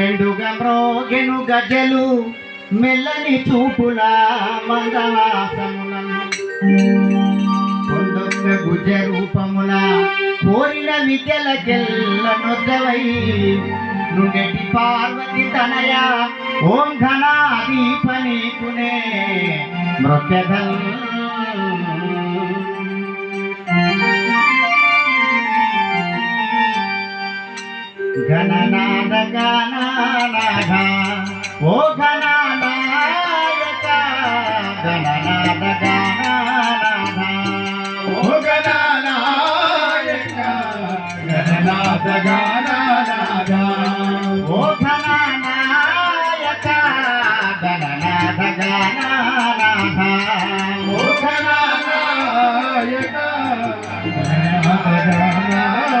మెండుగా మ్రోగెను గజలు మెల్లని చూపుల మందవాసములను కొండొక్క గుజ రూపముల కోరిన విద్యలకెల్ల నొద్దవై. నుండెటి పార్వతి తనయ ఓం ఘనాదీప నీకునే మృత్యధల్ గణనాద గణనాద గణనాద గణనాద ఓ గణనాయక గణనాథ గణనాథ ఓ గణనాయక గణనాద గణనాద ఓ గణనాయక గణనాథ గణనాథ